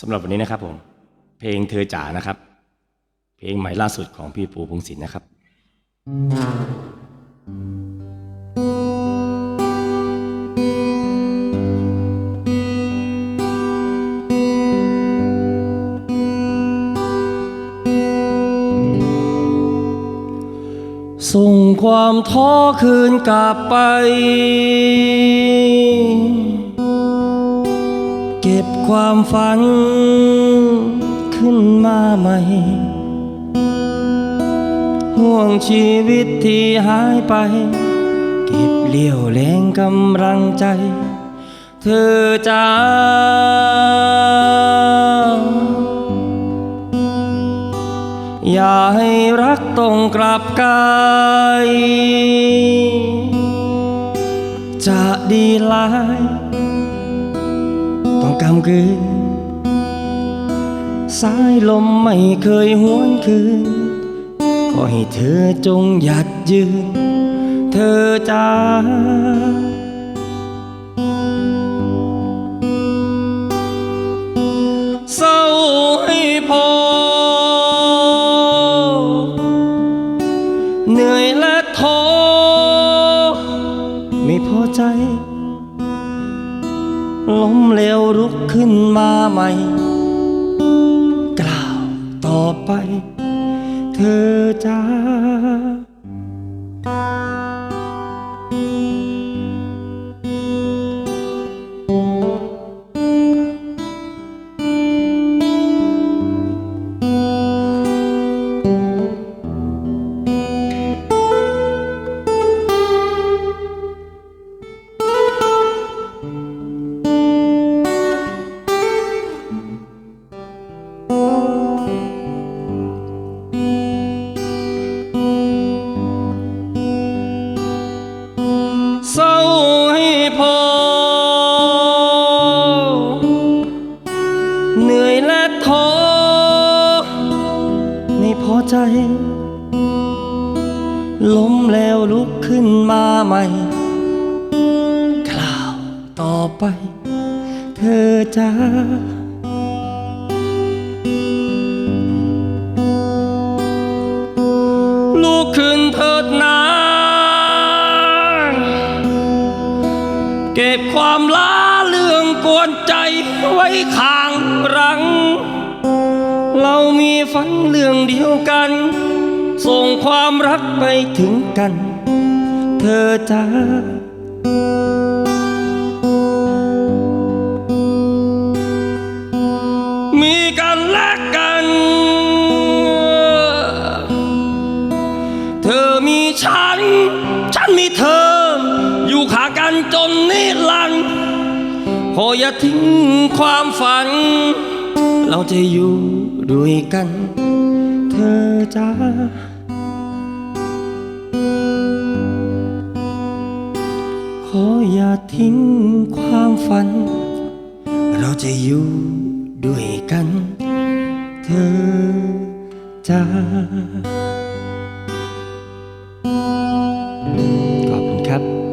สำหรับวันนี้นะครับผม เพลงเธอจ๋านะครับ เพลงใหม่ล่าสุดของพี่ปูพงศิลป์นะครับ ส่งความท้อคืนกลับไป ความฝันขึ้นมาใหม่ ห่วงชีวิตที่หายไป เก็บเลี้ยวแรงกำลังใจ เธอจ้าอย่าให้รักต้องกลับกายจะดีลาย กำกืน สายลมไม่เคยหวนคืน ขอให้เธอจงหยัดยืน เธอจ้า ล้มเหลวลุกขึ้นมาใหม่กล่าวต่อไป เธอจ้า ใจ ล้มแล้วลุกขึ้นมาใหม่กล่าวต่อไป เธอจ้าลุกขึ้นเถิดนาเก็บความล้าเรื่องกวนใจไว้ข้างหลัง เรามีฝันเรื่องเดียวกัน ส่งความรักไปถึงกัน เธอจ้ามีกันและกัน เธอมีฉัน ฉันมีเธอ อยู่ขากันจนนิรันดร์ขออย่าทิ้งความฝัน เราจะอยู่ ด้วยกัน เธอจ้าขออย่าทิ้งความฝัน เราจะอยู่ด้วยกัน เธอจ้าขอบคุณครับ